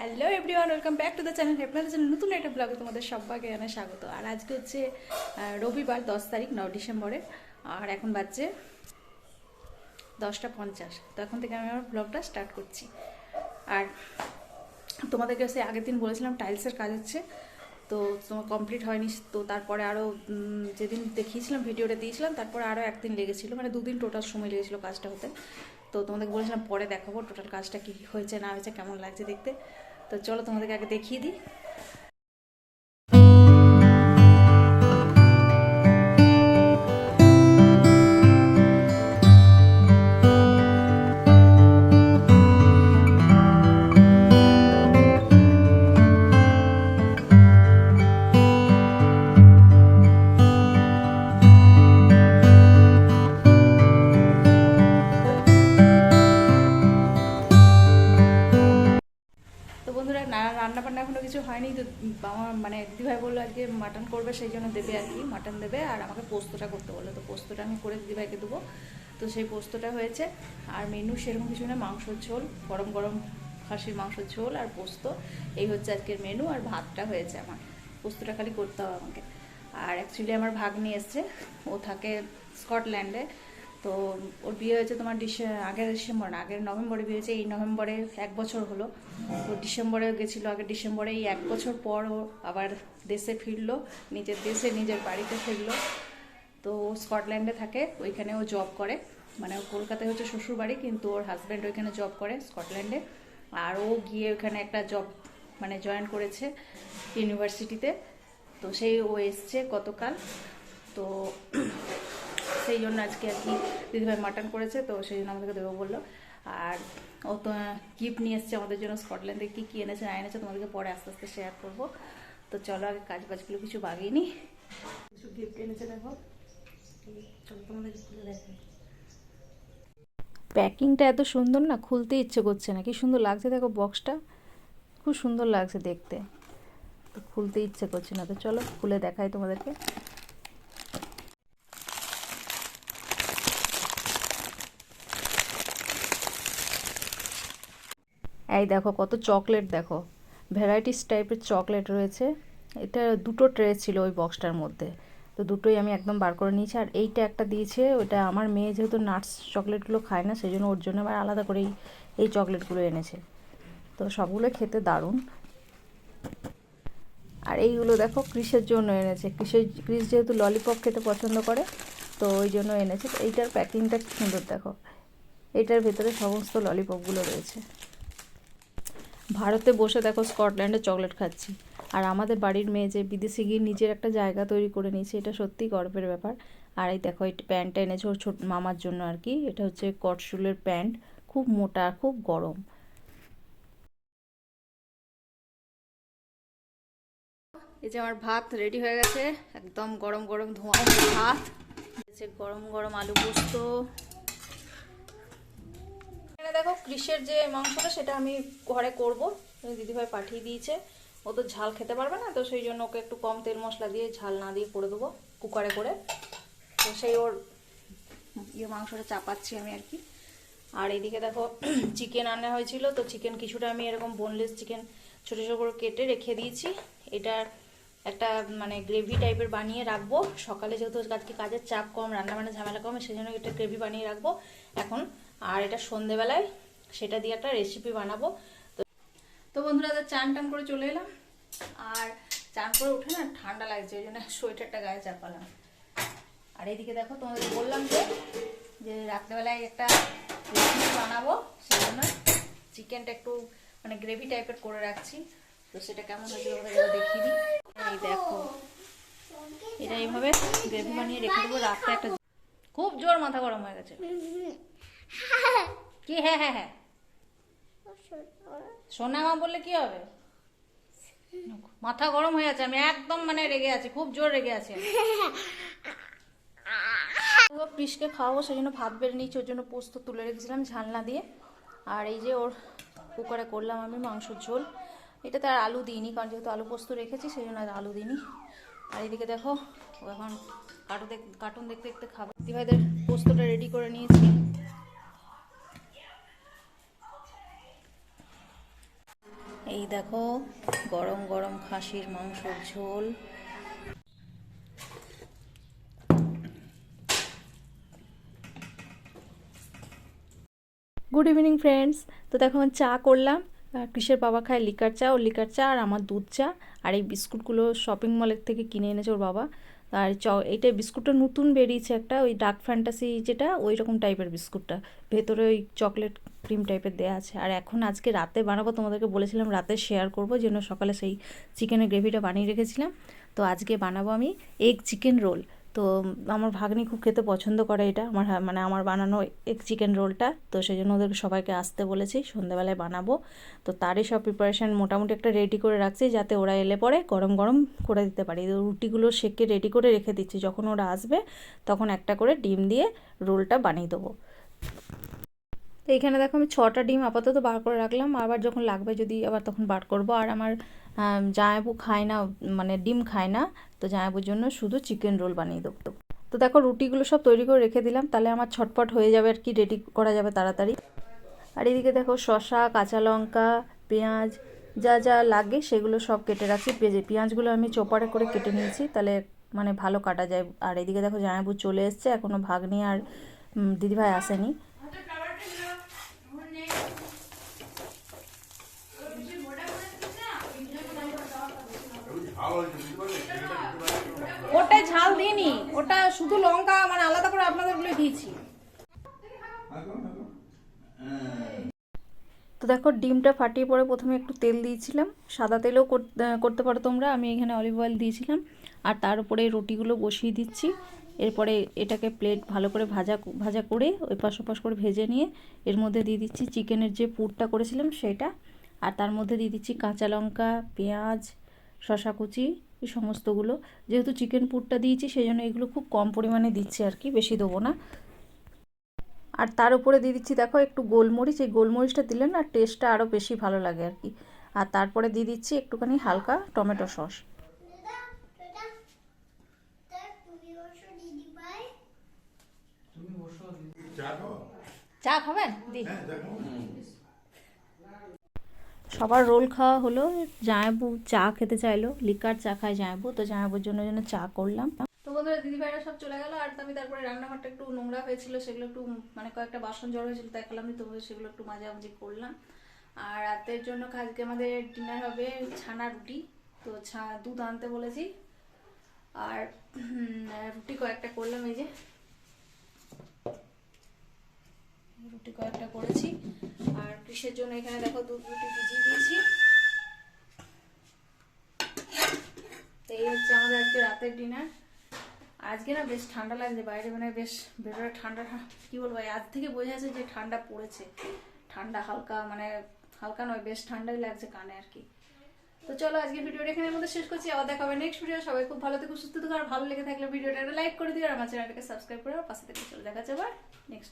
Hello everyone welcome back to the channel আপনাদের জন্য নতুন একটা ব্লগে তোমাদের সবাইকে জানাই স্বাগত। আর আজকে হচ্ছে রবিবার, দশ তারিখ ন ডিসেম্বরে, আর এখন বাজছে দশটা পঞ্চাশ। তো এখন থেকে আমি আমার ব্লগটা স্টার্ট করছি। আর তোমাদেরকে সে আগের দিন বলেছিলাম টাইলসের কাজ হচ্ছে, তো তোমার কমপ্লিট হয়নি, তো তারপরে আরও যেদিন দেখিয়েছিলাম ভিডিওটা দিয়েছিলাম, তারপরে আরও একদিন লেগেছিলো মানে দুদিন টোটাল সময় লেগেছিলো কাজটা হতে। তো তোমাদেরকে বলেছিলাম, পরে দেখাবো টোটাল কাজটা কী হয়েছে, না হয়েছে, কেমন লাগছে দেখতে। তো চলো তোমাদেরকে আগে দেখিয়ে দিই। হয়নি, তো আমার মানে দিদিভাই বলল আজকে মাটন করবে, সেই জন্য দেবে আর কি মাটন দেবে আর আমাকে পোস্তটা করতে বলল। তো পোস্তটা আমি করে দিদিভাইকে দেবো। তো সেই পোস্তটা হয়েছে। আর মেনু সেরকম কিছু না, মাংসর ঝোল, গরম গরম খাসির মাংসের ঝোল আর পোস্ত। এই হচ্ছে আজকের মেনু আর ভাতটা হয়েছে আমার। পোস্তটা খালি করতে হবে আমাকে। আর অ্যাকচুয়ালি আমার ভাগ নিয়ে এসছে। ও থাকে স্কটল্যান্ডে তো ওর বিয়ে হয়েছে তোমার ডিসে, আগের ডিসেম্বর না, আগের নভেম্বরে বিয়ে হয়েছে, এই নভেম্বরে এক বছর হলো। তো ডিসেম্বরে গেছিল, আগের ডিসেম্বরে এই এক বছর পর ও আবার দেশে ফিরলো, নিজের দেশে নিজের বাড়িতে ফিরলো। তো ও স্কটল্যান্ডে থাকে, ওইখানে ও জব করে। মানে ও কলকাতায় হচ্ছে শ্বশুর বাড়ি কিন্তু ওর হাজব্যান্ড ওইখানে জব করে স্কটল্যান্ডে। আর ও গিয়ে ওখানে একটা জব মানে জয়েন করেছে ইউনিভার্সিটিতে তো সেই ও এসছে গতকাল। তো সেই জন্য আজকে আর কি দিদিভাই মাটন করেছে তো সেই জন্য আমাদেরকে দেবো বলল। আর ও তো গিফট নিয়ে এসছে আমাদের জন্য স্কটল্যান্ডে কী কী এনেছে না এনেছে তোমাদেরকে পরে আস্তে আস্তে শেয়ার করব। তো চলো আগে কাজ বাজগুলো কিছু বাগিয়ে নি। কিছু গিফট এনেছে দেখো। চলো তোমাদেরকে খুলে দেখাই প্যাকিংটা এত সুন্দর না খুলতে ইচ্ছে করছে না। কি সুন্দর লাগছে দেখো বক্সটা খুব সুন্দর লাগছে দেখতে। তো খুলতে ইচ্ছে করছে না। তো চলো খুলে দেখাই তোমাদেরকে। এই দেখো কত চকলেট দেখো। ভ্যারাইটিস টাইপের চকলেট রয়েছে। এটা দুটো ট্রে ছিল ওই বক্সটার মধ্যে। তো দুটোই আমি একদম বার করে নিয়েছি। আর এইটা একটা দিয়েছে ওটা আমার মেয়ে যেহেতু নাটস চকলেটগুলো খায় না, সেই জন্য ওর জন্য আবার আলাদা করেই এই চকলেটগুলো এনেছে। তো সবগুলো খেতে দারুণ। আর এইগুলো দেখো ক্রিসের জন্য এনেছে। ক্রিসের, ক্রিস যেহেতু ললিপপ খেতে পছন্দ করে, তো ওই জন্য এনেছে। এইটার প্যাকিংটা সুন্দর দেখো। এইটার ভেতরে সমস্ত ললিপপগুলো রয়েছে। ভারতে বসে দেখো স্কটল্যান্ডে চকলেট খাচ্ছি। আর আমাদের বাড়ির মেয়ে যে বিদেশে গিয়ে নিজের একটা জায়গা তৈরি করে নিয়েছে, এটা সত্যিই গর্বের ব্যাপার। আর এই দেখো, এই প্যান্টটা এনেছে ওর ছোট মামার জন্য আর কি। এটা হচ্ছে কটশুলের প্যান্ট, খুব মোটা, খুব গরম। এই যে আমার ভাত রেডি হয়ে গেছে, একদম গরম গরম ধোঁয়া, ভাত। গরম গরম আলু পোস্ত। দেখো, কৃষের যে মাংসটা, সেটা আমি ঘরে করব। দিদিভাই পাঠিয়ে দিয়েছে। ও তো ঝাল খেতে পারবে না, তো সেই জন্য ওকে একটু কম তেল মশলা দিয়ে, ঝাল না দিয়ে করে দেবো, কুকারে করে। তো সেই ওর ইয়ে মাংসটা চাপাচ্ছি আমি আর কি। আর এইদিকে দেখো চিকেন আনা হয়েছিল, তো চিকেন কিছুটা আমি এরকম বোনলেস চিকেন ছোটো ছোটো করে কেটে রেখে দিয়েছি। এটার একটা মানে গ্রেভি টাইপের বানিয়ে রাখব। সকালে যেহেতু আজকে কাজের চাপ কম রান্নাবান্না ঝামেলা কম সেই জন্য এটা গ্রেভি বানিয়ে রাখব। এখন আর এটা সন্ধেবেলায় সেটা দিয়ে একটা রেসিপি বানাবো। তো তো বন্ধুরা চান টান করে চলে এলাম। আর চান করে উঠে না ঠান্ডা লাগছে ওই জন্য সোয়েটারটা গায়ে চাপালাম। আর এইদিকে দেখো, তোমাদের বললাম যে যে রাত্রেবেলায় একটা রেসিপি বানাবো, সেই জন্য চিকেনটা একটু মানে গ্রেভি টাইপের করে রাখছি। তো সেটা কেমন হয়েছে তোমাদের দেখিয়ে দিই। এই দেখো, এটা এইভাবে গ্রেভি বানিয়ে রেখে দেবো রাত্রে একটা খুব জোর মাথা গরম হয়ে গেছে। কি? হ্যাঁ হ্যাঁ হ্যাঁ। সোনা মা বললে কি হবে? মাথা গরম হয়ে আছে, আমি একদম মানে রেগে আছি, খুব জোর রেগে আছি। ও পিসকে খাওয়াবো, সেই জন্য ভাত বেড়ে নিচ্ছি ওর জন্য পোস্ত তুলে রেখেছিলাম ঝালনা দিয়ে। আর এই যে ওর কুকারে করলাম আমি মাংসর ঝোল। এটাতে আর আলু দিইনি, কারণ যেহেতু আলু পোস্ত রেখেছি, সেই জন্য আর আলু দিইনি। আর এদিকে দেখো, ও এখন কার্টুন কার্টুন দেখতে দেখতে খাবার দিভাইদের পোস্তটা রেডি করে নিয়েছি। এই দেখো, গরম গরম খাসির মাংসর ঝোল। গুড ইভিনিং ফ্রেন্ডস তো দেখো, আমি চা করলাম। কৃষের বাবা খায় লিকার চা ও লিকার চা আর আমার দুধ চা। আর এই বিস্কুটগুলো শপিং মলের থেকে কিনে এনেছে ওর বাবা। আর চ, এইটা বিস্কুটটা নতুন বেরিয়েছে একটা, ওই ডার্ক ফ্যান্টাসি যেটা ওই রকম টাইপের বিস্কুটটা। ভেতরে ওই চকলেট ক্রিম টাইপের দেওয়া আছে। আর এখন আজকে রাতে বানাবো, তোমাদেরকে বলেছিলাম রাতে শেয়ার করব, যেন সকালে সেই চিকেনের গ্রেভিটা বানিয়ে রেখেছিলাম। তো আজকে বানাবো আমি এগ চিকেন রোল তো আমার ভাগ্নি খুব খেতে পছন্দ করে এটা। আমার মানে আমার বানানো এক চিকেন রোলটা। তো সেই জন্য ওদেরকে সবাইকে আসতে বলেছি সন্ধ্যেবেলায় বানাবো। তো তারই সব প্রিপারেশান মোটামুটি একটা রেডি করে রাখছি যাতে ওরা এলে পরে গরম গরম করে দিতে পারি। রুটিগুলো সেকে রেডি করে রেখে দিচ্ছি। যখন ওরা আসবে তখন একটা করে ডিম দিয়ে রোলটা বানিয়ে দেবো। তো এখানে দেখো আমি ছটা ডিম আপাতত বার করে রাখলাম। আবার যখন লাগবে যদি আবার তখন বার করব। আর আমার আম, জামাইবু খায় না মানে ডিম খায় না, তো জামাইবুর জন্য শুধু চিকেন রোল বানিয়ে দেবো। তো তো দেখো রুটিগুলো সব তৈরি করে রেখে দিলাম, তাহলে আমার ছটপট হয়ে যাবে আর কি রেডি করা যাবে তাড়াতাড়ি। আর এদিকে দেখো শসা, কাঁচা লঙ্কা, পেঁয়াজ, যা যা লাগে সেগুলো সব কেটে রাখছি। পেঁয়াজ, পেঁয়াজগুলো আমি চোপারে করে কেটে নিয়েছি, তাহলে মানে ভালো কাটা যায়। আর এদিকে দেখো জামাইবু চলে এসছে এখনও ভাগ ভাগ্নি আর দিদিভাই আসেনি। ওটাই ঝাল দিইনি। ওটা শুধু লঙ্কা মানে আলাদা করে আপনাদেরগুলো দিয়েছি। তো দেখো, ডিমটা ফাটিয়ে পরে প্রথমে একটু তেল দিয়েছিলাম। সাদা তেলেও কর- করতে পারো তোমরা। আমি এখানে অলিভ অয়েল দিয়েছিলাম। আর তার উপরে রুটিগুলো বসিয়ে দিচ্ছি। এরপরে এটাকে প্লেট ভালো করে ভাজা ভাজা করে ওই পাশ ওপাশ করে ভেজে নিয়ে এর মধ্যে দিয়ে দিচ্ছি চিকেনের যে পুরটা করেছিলাম সেটা। আর তার মধ্যে দিয়ে দিচ্ছি কাঁচা লঙ্কা, পেঁয়াজ শশা কুচি এই সমস্তগুলো। যেহেতু চিকেন পুরটা দিয়েছি সেই জন্য এগুলো খুব কম পরিমাণে দিচ্ছি আর কি বেশি দেবো না। আর তার উপরে দিয়ে দিচ্ছি দেখো একটু গোলমরিচ। এই গোলমরিচটা দিলে না টেস্টটা আরও বেশি ভালো লাগে আর কি। আর তারপরে দিয়ে দিচ্ছি একটুখানি হালকা টমেটো সস। চা খাবেন? দি। সবার রোল খাওয়া হলো জায়াবু চা খেতে চাইলো, লিকার চা খায় জায়াবু তো জায়াবুর জন্য জন্য চা করলাম। তো বন্ধুরা, দিদিভাইরা সব চলে গেল, আর আমি তারপরে রান্নাঘরটা একটু নোংরা হয়েছিল, সেগুলো একটু মানে কয়েকটা বাসন জড়ো হয়েছিল করলাম তো সেগুলো একটু মাঝামাঝি করলাম। আর রাতের জন্য আজকে আমাদের ডিনার হবে ছানা রুটি, তো ছা দুধ আনতে বলেছি। আর রুটি কয়েকটা করলাম, এই যে রুটি কয়েকটা করেছি কৃষের জন্য এখানে দেখো দুধ রুটি ভিজিয়ে দিয়েছি। তো এই হচ্ছে আমাদের আজকে রাতের ডিনার আজকে না বেশ ঠান্ডা লাগছে, বাইরে মানে বেশ ভেতরে ঠান্ডা কি বলব আজ থেকে বোঝা যাচ্ছে যে ঠান্ডা পড়েছে। ঠান্ডা হালকা মানে হালকা নয়, বেশ ঠান্ডাই লাগছে কানে আর কি। তো চলো আজকে ভিডিওটা এখানে মধ্যে শেষ করছি, আবার দেখা হবে নেক্সট ভিডিও সবাই খুব ভালো থেকে, সুস্থ থাকো, আর ভালো লেগে থাকলে ভিডিওটা একটা লাইক করে দিও, আর আমার চ্যানেলটাকে সাবস্ক্রাইব করে পাশে থেকে চলো দেখা যাবে নেক্সট